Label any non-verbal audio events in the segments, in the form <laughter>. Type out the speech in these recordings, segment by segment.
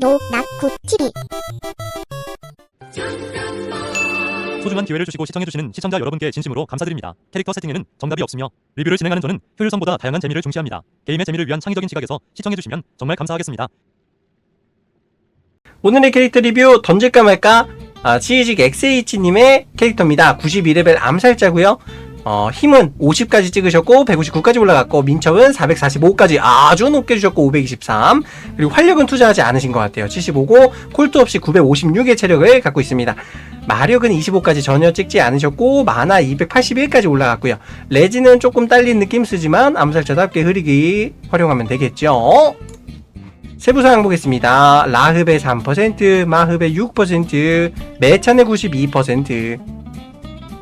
노나쿠 TV 소중한 기회를 주시고 시청해주시는 시청자 여러분께 진심으로 감사드립니다. 캐릭터 세팅에는 정답이 없으며 리뷰를 진행하는 저는 효율성보다 다양한 재미를 중시합니다. 게임의 재미를 위한 창의적인 시각에서 시청해주시면 정말 감사하겠습니다. 오늘의 캐릭터 리뷰 던질까 말까 아, 치이직 XH님의 캐릭터입니다. 92레벨 암살자고요. 어, 힘은 50까지 찍으셨고 159까지 올라갔고 민첩은 445까지 아주 높게 주셨고 523 그리고 활력은 투자하지 않으신 것 같아요. 75고 콜트 없이 956의 체력을 갖고 있습니다. 마력은 25까지 전혀 찍지 않으셨고 마나 281까지 올라갔고요. 레지는 조금 딸린 느낌 쓰지만 암살자답게 흐리기 활용하면 되겠죠. 세부 사항 보겠습니다. 라흡의 3%, 마흡의 6%, 매찬의 92%,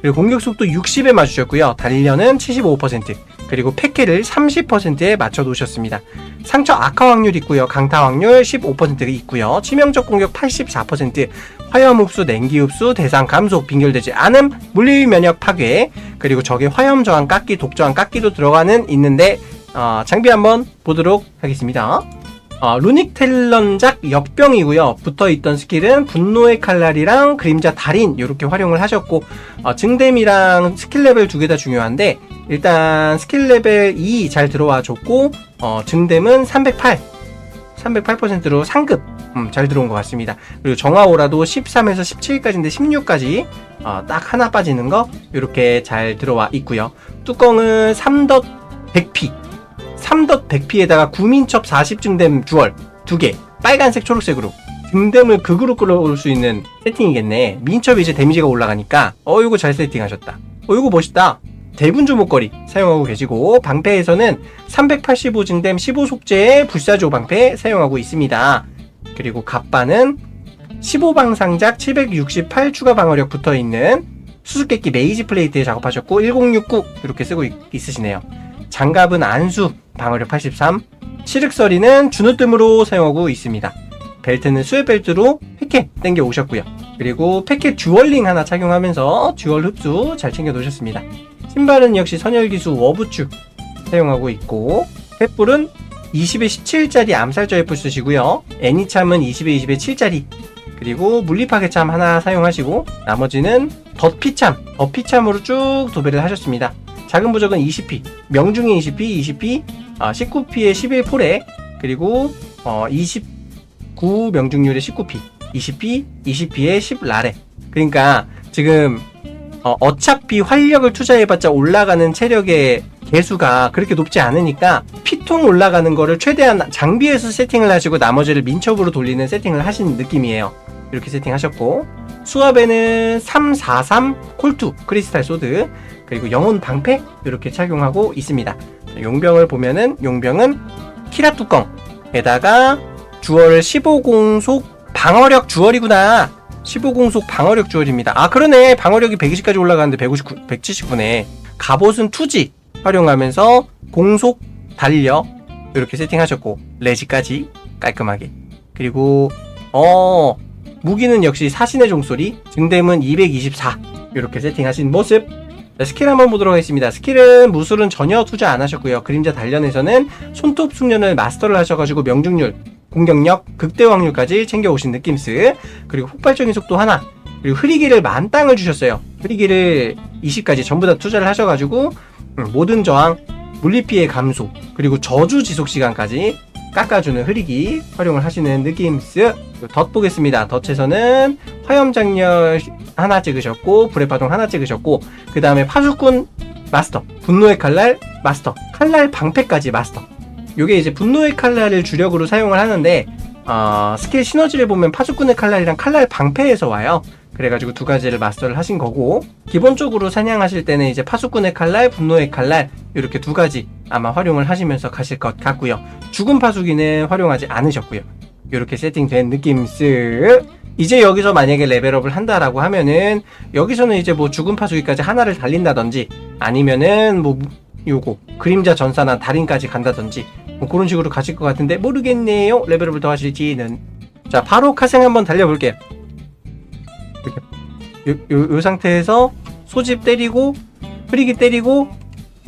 그리고 공격 속도 60에 맞추셨고요. 단련은 75%, 그리고 패키를 30%에 맞춰 놓으셨습니다. 상처 악화 확률 있고요. 강타 확률 15% 있고요. 치명적 공격 84%, 화염 흡수, 냉기 흡수, 대상 감속, 빙결되지 않음, 물리 면역 파괴, 그리고 적의 화염 저항 깎기, 독 저항 깎기도 들어가는 있는데 어, 장비 한번 보도록 하겠습니다. 어, 루닉 텔런작 역병이고요. 붙어있던 스킬은 분노의 칼날이랑 그림자 달인 이렇게 활용을 하셨고 어, 증댐이랑 스킬 레벨 두 개 다 중요한데 일단 스킬 레벨 2 잘 들어와 줬고 어, 증댐은 308 308%로 상급 음, 잘 들어온 것 같습니다. 그리고 정화오라도 13에서 17까지인데 16까지 어, 딱 하나 빠지는 거 이렇게 잘 들어와 있고요. 뚜껑은 3덧 100p 3덧 100p에다가 구민첩 40증댐 주얼 2개 빨간색 초록색으로 증댐을 극으로 끌어올 수 있는 세팅이겠네. 민첩이 이제 데미지가 올라가니까 어 이거 잘 세팅하셨다. 어 이거 멋있다. 대분주 목걸이 사용하고 계시고 방패에서는 385 증댐 15 속재의 불사조 방패 사용하고 있습니다. 그리고 갑바는 15방상작 768 추가 방어력 붙어있는 수수께끼 메이지 플레이트에 작업하셨고 1069 이렇게 쓰고 있, 있으시네요 장갑은 안수 방어력 83 시륵서리는 주누뜸으로 사용하고 있습니다. 벨트는 수의 벨트로 패켓 땡겨 오셨고요. 그리고 패켓 듀얼링 하나 착용하면서 듀얼 흡수 잘 챙겨 놓으셨습니다. 신발은 역시 선열기수 워부추 사용하고 있고 횃불은 20에 17짜리 암살자 횃불 쓰시고요. 애니참은 20에 20에 7짜리. 그리고 물리파괴참 하나 사용하시고 나머지는 덧피참 덧피참으로 쭉 도배를 하셨습니다 작은 부적은 20p, 명중에 20p, 20p, 아, 19p에 11폴에 그리고 어, 29 명중률에 19p, 20p, 20p에 10 라레. 그러니까 지금 어, 어차피 활력을 투자해봤자 올라가는 체력의 개수가 그렇게 높지 않으니까 피통 올라가는 거를 최대한 장비에서 세팅을 하시고 나머지를 민첩으로 돌리는 세팅을 하신 느낌이에요. 이렇게 세팅하셨고 수압에는 343 콜투 크리스탈 소드 그리고 영혼 방패 이렇게 착용하고 있습니다. 용병을 보면은 용병은 키라 뚜껑에다가 주얼 15공속 방어력 주얼이구나. 15공속 방어력 주얼입니다. 아 그러네 방어력이 120까지 올라가는데 159, 179네. 갑옷은 투지 활용하면서 공속 달려 이렇게 세팅하셨고 레지까지 깔끔하게 그리고 어 무기는 역시 사신의 종소리 증댐은 224 이렇게 세팅하신 모습 자, 스킬 한번 보도록 하겠습니다. 스킬은 무술은 전혀 투자 안 하셨고요. 그림자 단련에서는 손톱 숙련을 마스터를 하셔가지고 명중률, 공격력, 극대 확률까지 챙겨오신 느낌스 그리고 폭발적인 속도 하나 그리고 흐리기를 만땅을 주셨어요. 흐리기를 20까지 전부 다 투자를 하셔가지고 음, 모든 저항, 물리피해 감소 그리고 저주 지속 시간까지 깎아주는 흐리기 활용을 하시는 느낌스 덧 보겠습니다. 덧에서는 화염장렬 하나 찍으셨고 불의 파동 하나 찍으셨고 그 다음에 파수꾼 마스터 분노의 칼날 마스터 칼날 방패까지 마스터 요게 이제 분노의 칼날을 주력으로 사용을 하는데 어, 스킬 시너지를 보면 파수꾼의 칼날이랑 칼날 방패에서 와요. 그래가지고 두 가지를 마스터를 하신 거고 기본적으로 사냥하실 때는 이제 파수꾼의 칼날, 분노의 칼날 이렇게 두 가지 아마 활용을 하시면서 가실 것 같고요. 죽은 파수기는 활용하지 않으셨고요. 이렇게 세팅된 느낌스 이제 여기서 만약에 레벨업을 한다라고 하면은 여기서는 이제 뭐 죽은 파수기까지 하나를 달린다든지 아니면은 뭐 요거 그림자 전사나 달인까지 간다든지 뭐 그런 식으로 가실 것 같은데 모르겠네요 레벨업을 더 하실지는 자 바로 카생 한번 달려볼게요 요, 요, 요 상태에서 소집 때리고 흐리기 때리고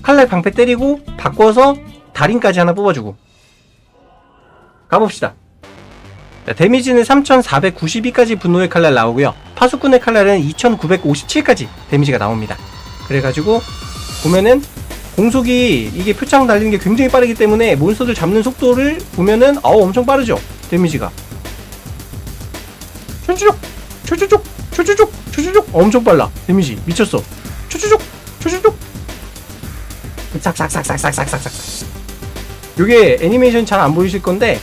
칼날 방패 때리고 바꿔서 달인까지 하나 뽑아주고 가봅시다 자, 데미지는 3492까지 분노의 칼날 나오고요. 파수꾼의 칼날은 2957까지 데미지가 나옵니다. 그래가지고 보면은 공속이 이게 표창 달리는 게 굉장히 빠르기 때문에 몬스터들 잡는 속도를 보면은 어우 엄청 빠르죠 데미지가 초주족 초주족 초주족 초주족 엄청 빨라. 데미지 미쳤어. 초주족 초주족 싹싹싹싹싹싹싹싹. 요게 애니메이션 잘 안 보이실 건데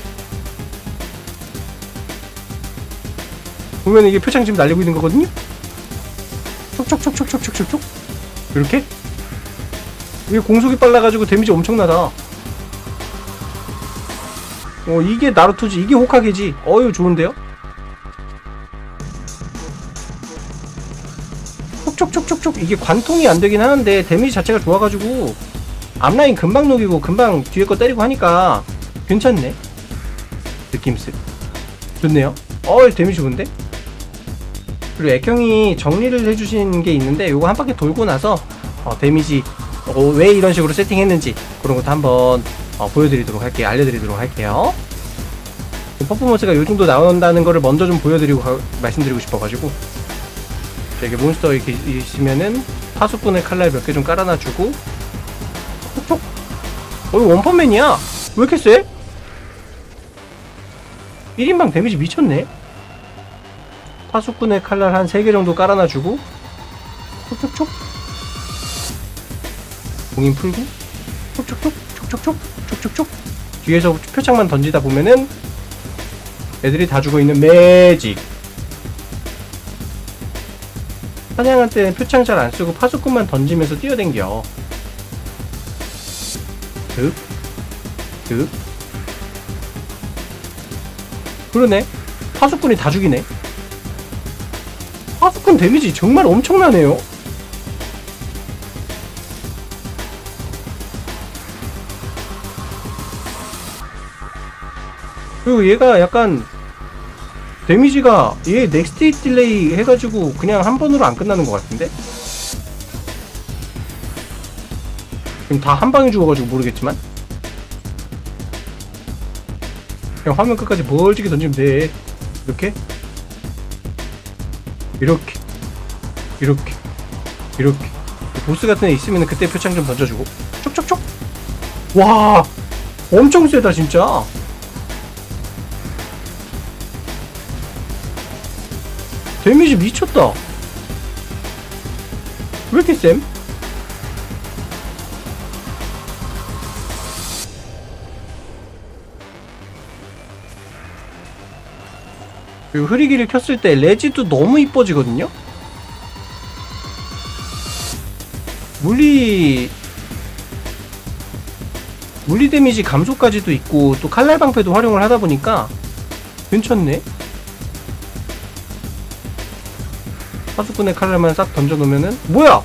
보면 이게 표창 지금 날리고 있는 거거든요? 촉촉촉촉촉촉촉촉. 이렇게? 이게 공속이 빨라가지고 데미지 엄청나다. 어 이게 나루토지. 이게 호카게지. 어유 좋은데요 이게 관통이 안 되긴 하는데 데미지 자체가 좋아가지고 앞라인 금방 녹이고 금방 뒤에 거 때리고 하니까 괜찮네. 느낌스 좋네요. 어 데미지 좋은데? 그리고 액형이 정리를 해주신 게 있는데 요거 한 바퀴 돌고 나서 어, 데미지 어, 왜 이런 식으로 세팅했는지 그런 것도 한번 어, 보여드리도록 할게요. 알려드리도록 할게요. 퍼포먼스가 요 정도 나온다는 거를 먼저 좀 보여드리고 가- 말씀드리고 싶어가지고 자, 이게 몬스터 이렇게 있으면은 파수꾼의 칼날 몇 개 좀 깔아놔주고. 톡톡 어 이거 원펀맨이야! 왜 이렇게 세? 1인방 데미지 미쳤네? 파수꾼의 칼날 한 3개 정도 깔아놔주고. 촉촉촉 봉인 풀고. 촉촉촉 촉촉촉! 촉촉촉! 뒤에서 표창만 던지다 보면은 애들이 다 죽어 있는 매직 사냥할 때는 표창 잘 안 쓰고 파수꾼만 던지면서 뛰어댕겨 득, 득. 그러네. 파수꾼이 다 죽이네. 파수꾼 데미지 정말 엄청나네요. 그리고 얘가 약간 데미지가 얘 넥스트 딜레이 해가지고 그냥 한 번으로 안 끝나는 것 같은데? 지금 다 한 방에 죽어가지고 모르겠지만? 그냥 화면 끝까지 멀찍이 던지면 돼. 이렇게? 이렇게. 이렇게. 이렇게. 보스 같은 애 있으면 그때 표창 좀 던져주고. 촉촉촉. 와! 엄청 세다 진짜 데미지 미쳤다 왜 이렇게 쌤? 그리고 흐리기를 켰을 때 레지도 너무 이뻐지거든요? 물리 물리 데미지 감소까지도 있고 또 칼날 방패도 활용을 하다 보니까 괜찮네. 파수꾼의 칼날만 싹 던져 놓으면은 뭐야?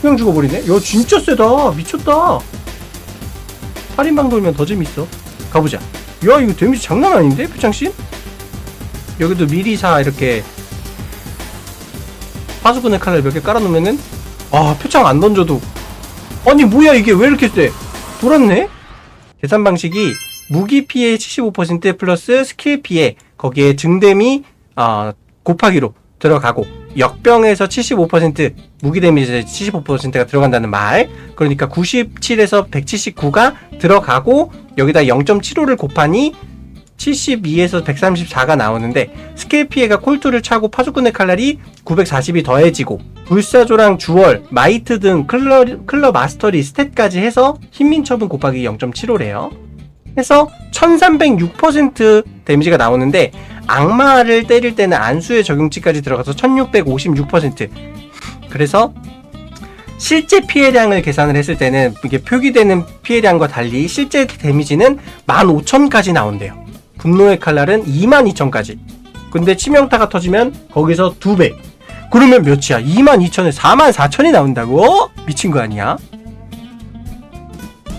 그냥 죽어버리네. 야 진짜 세다. 미쳤다. 살인방 돌면 더 재밌어. 가보자. 야 이거 데미지 장난 아닌데 표창씨? 여기도 미리 사 이렇게 파수꾼의 칼날 몇개 깔아놓으면은 아 표창 안 던져도 아니 뭐야 이게 왜 이렇게 세 돌았네 계산 방식이 무기 피해 75% 플러스 스킬 피해 거기에 증댐이 아 곱하기로 들어가고 역병에서 75% 무기 데미지 75%가 들어간다는 말 그러니까 97에서 179가 들어가고 여기다 0.75를 곱하니 72에서 134가 나오는데 스킬 피해가 콜투를 차고 파수꾼의 칼날이 940이 더해지고 불사조랑 주얼, 마이트 등 클러, 클러 마스터리 스탯까지 해서 힘민첩은 곱하기 0.75래요. 해서 1306% 데미지가 나오는데 악마를 때릴 때는 안수의 적용치까지 들어가서 1656% 그래서 실제 피해량을 계산을 했을 때는 이게 표기되는 피해량과 달리 실제 데미지는 15,000까지 나온대요. 분노의 칼날은 22,000까지. 근데 치명타가 터지면 거기서 2배. 그러면 몇이야? 22,000에 44,000이 나온다고? 미친 거 아니야?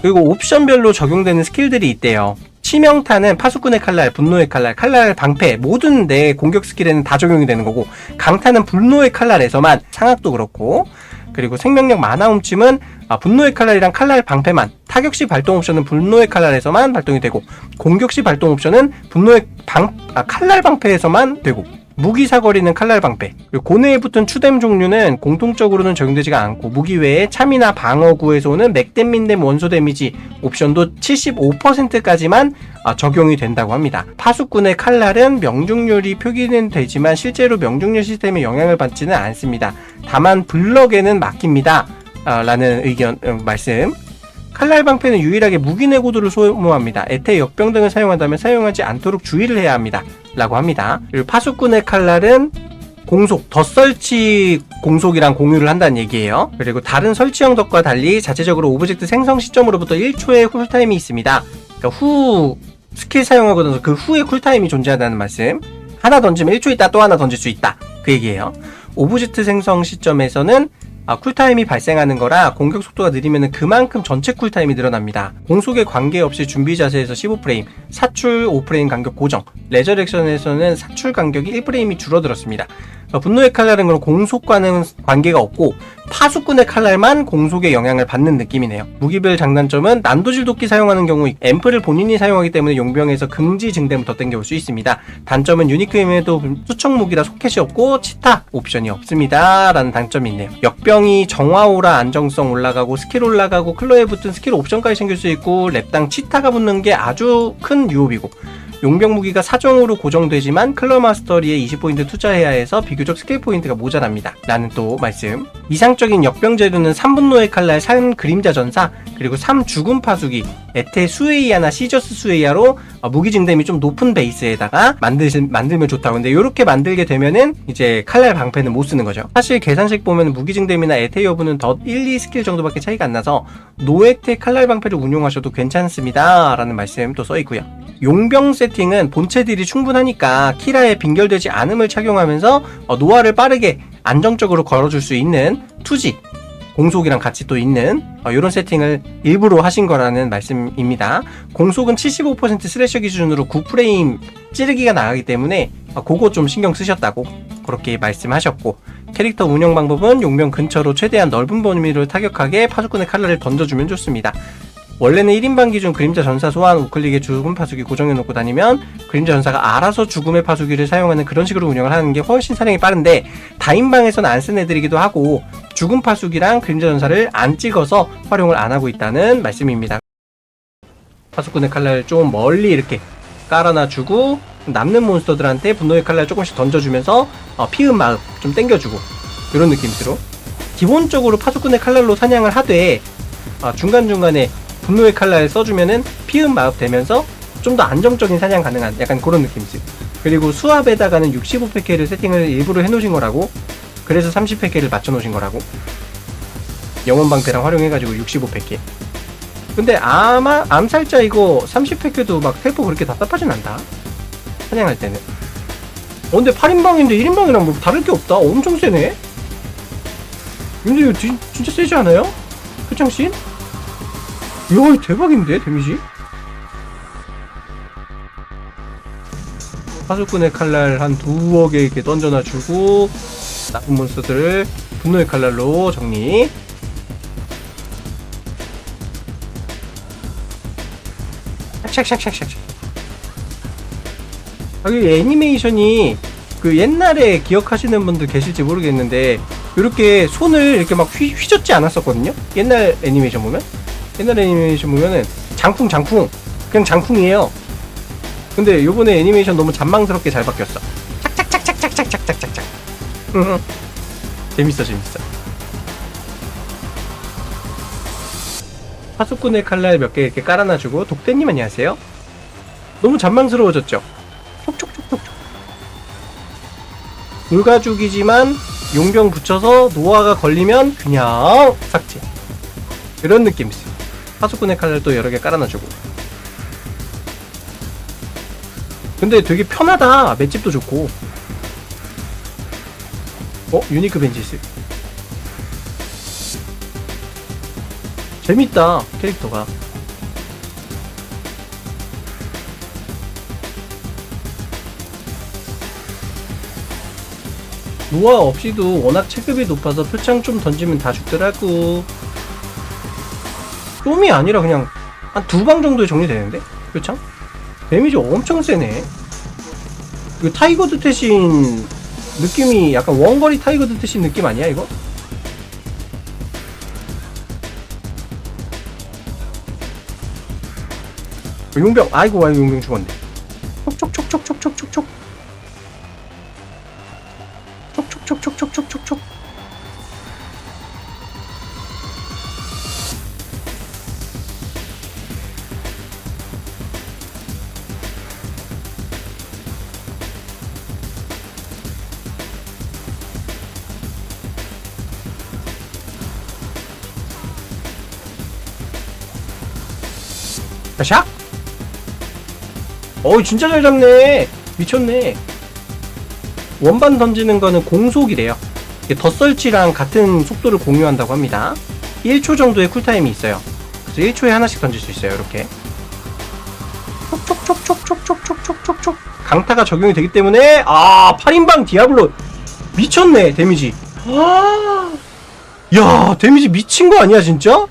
그리고 옵션별로 적용되는 스킬들이 있대요. 치명타는 파수꾼의 칼날, 분노의 칼날, 칼날 방패 모든 내 공격 스킬에는 다 적용이 되는 거고 강타는 분노의 칼날에서만 상악도 그렇고 그리고 생명력 만화 훔침은 아, 분노의 칼날이랑 칼날 방패만 타격 시 발동 옵션은 분노의 칼날에서만 발동이 되고 공격 시 발동 옵션은 분노의 방 아, 칼날 방패에서만 되고 무기 사거리는 칼날 방패 그리고 고뇌에 붙은 추뎀 종류는 공통적으로는 적용되지가 않고 무기 외에 참이나 방어구에서 오는 맥댐 민댐 원소 데미지 옵션도 75%까지만 아, 적용이 된다고 합니다. 파수꾼의 칼날은 명중률이 표기는 되지만 실제로 명중률 시스템에 영향을 받지는 않습니다. 다만 블럭에는 맡깁니다. 아, 라는 의견 음, 말씀. 칼날 방패는 유일하게 무기 내구도를 소모합니다. 에테 역병 등을 사용한다면 사용하지 않도록 주의를 해야 합니다. 라고 합니다. 그리고 파수꾼의 칼날은 공속, 덧설치 공속이랑 공유를 한다는 얘기예요. 그리고 다른 설치형 덧과 달리 자체적으로 오브젝트 생성 시점으로부터 1초의 쿨타임이 있습니다. 그러니까 후 스킬 사용하고 나서 그 후에 쿨타임이 존재한다는 말씀. 하나 던지면 1초 있다 또 하나 던질 수 있다. 그 얘기예요. 오브젝트 생성 시점에서는 아, 쿨타임이 발생하는 거라 공격 속도가 느리면 그만큼 전체 쿨타임이 늘어납니다. 공속에 관계없이 준비 자세에서 15프레임, 사출 5프레임 간격 고정, 레저렉션에서는 사출 간격이 1프레임이 줄어들었습니다. 어, 분노의 칼날은 그럼 공속과는 관계가 없고 파수꾼의 칼날만 공속에 영향을 받는 느낌이네요. 무기별 장단점은 난도질 도끼 사용하는 경우 앰프를 본인이 사용하기 때문에 용병에서 금지 증대부터 땡겨올 수 있습니다. 단점은 유니크임에도 수척 무기라 소켓이 없고 치타 옵션이 없습니다. 라는 단점이 있네요. 역병 이 정화오라 안정성 올라가고 스킬 올라가고 클로에 붙은 스킬 옵션까지 챙길 수 있고 랩당 치타가 붙는 게 아주 큰 유혹이고 용병 무기가 사정으로 고정되지만 클러 마스터리에 20포인트 투자해야 해서 비교적 스킬 포인트가 모자랍니다. 라는 또 말씀. 이상적인 역병 재료는 3분노의 칼날 3 그림자 전사 그리고 3 죽음 파수기 에테 수에이아나 시저스 수에이아로 어, 무기 증dem이 좀 높은 베이스에다가 만들, 만들면 좋다고 근데 이렇게 만들게 되면은 이제 칼날 방패는 못 쓰는 거죠 사실 계산식 보면 무기 증dem이나 에테 여부는 더 1, 2 스킬 정도밖에 차이가 안 나서 노에테 칼날 방패를 운용하셔도 괜찮습니다 라는 말씀 또 써 있고요 용병 세팅은 본체 딜이 충분하니까 키라에 빙결되지 않음을 착용하면서 어, 노화를 빠르게 안정적으로 걸어줄 수 있는 투지 공속이랑 같이 또 있는 이런 세팅을 일부러 하신 거라는 말씀입니다. 공속은 75% 스래셔 기준으로 9프레임 찌르기가 나가기 때문에 어, 그거 좀 신경 쓰셨다고 그렇게 말씀하셨고 캐릭터 운영 방법은 용병 근처로 최대한 넓은 범위를 타격하게 파수꾼의 칼날을 던져주면 좋습니다. 원래는 1인방 기준 그림자 전사 소환 우클릭에 죽음 파수기 고정해 놓고 다니면 그림자 전사가 알아서 죽음의 파수기를 사용하는 그런 식으로 운영을 하는 게 훨씬 사령이 빠른데 다인방에서는 안 쓴 애들이기도 하고 죽음 파수기랑 그림자 전사를 안 찍어서 활용을 안 하고 있다는 말씀입니다. 파수꾼의 칼날을 좀 멀리 이렇게 깔아놔주고 남는 몬스터들한테 분노의 칼날 조금씩 던져주면서 어, 피음 마음 좀 땡겨주고 이런 느낌으로 기본적으로 파수꾼의 칼날로 사냥을 하되 어, 중간중간에 분노의 칼날 써주면은 피음 마흡 되면서 좀 더 안정적인 사냥 가능한 약간 그런 느낌이지. 그리고 수압에다가는 65패키를 세팅을 일부러 해놓으신 거라고. 그래서 30패키를 맞춰놓으신 거라고. 영원 방패랑 활용해가지고 65패키. 근데 아마 암살자 이거 30패키도 막 텔포 그렇게 답답하진 않다. 사냥할 때는. 어, 근데 8인방인데 1인방이랑 뭐 다를 게 없다. 엄청 세네. 근데 이거 진- 진짜 세지 않아요? 표창씬? 이야 대박인데 데미지? 파수꾼의 칼날 한 두어 개 이렇게 던져놔 주고 나쁜 몬스터들을 분노의 칼날로 정리. 샥샥샥샥샥. 여기 애니메이션이 그 옛날에 기억하시는 분들 계실지 모르겠는데 이렇게 손을 이렇게 막 휘, 휘젓지 않았었거든요? 옛날 애니메이션 보면 옛날 애니메이션 보면은 장풍 장풍. 그냥 장풍이에요. 근데 요번에 애니메이션 너무 잔망스럽게 잘 바뀌었어. 착착착착착착착착착 응. 재밌어 재밌어. 파수꾼의 칼날 몇 개 이렇게 깔아놔주고 독대님 안녕하세요. 너무 잔망스러워졌죠? 촉촉촉촉촉. 물가죽이지만 용병 붙여서 노화가 걸리면 그냥 삭제. 이런 느낌 있어 요 파수꾼의 칼날 또 여러 개 깔아놔주고. 근데 되게 편하다. 맷집도 좋고. 어? 유니크 벤지스 재밌다 캐릭터가. 노아 없이도 워낙 체급이 높아서 표창 좀 던지면 다 죽더라고. 좀이 아니라 그냥 한 두 방 정도에 정리되는데? 표창? 데미지 엄청 세네. 이거 타이거 드태신 느낌이 약간 원거리 타이거 드태신 느낌 아니야 이거? 용병 아이고 아이고 용병 죽었네. 촉촉촉촉촉촉촉촉 촉촉촉촉촉촉촉 샥! 어이 진짜 잘 잡네. 미쳤네. 원반 던지는 거는 공속이래요. 덧설치랑 같은 속도를 공유한다고 합니다. 1초 정도의 쿨타임이 있어요. 그래서 1초에 하나씩 던질 수 있어요 이렇게. 촉촉촉촉촉촉촉촉촉촉 강타가 적용이 되기 때문에 아 8인방 디아블로. 미쳤네 데미지. 와. <gasps> 야 데미지 미친 거 아니야 진짜?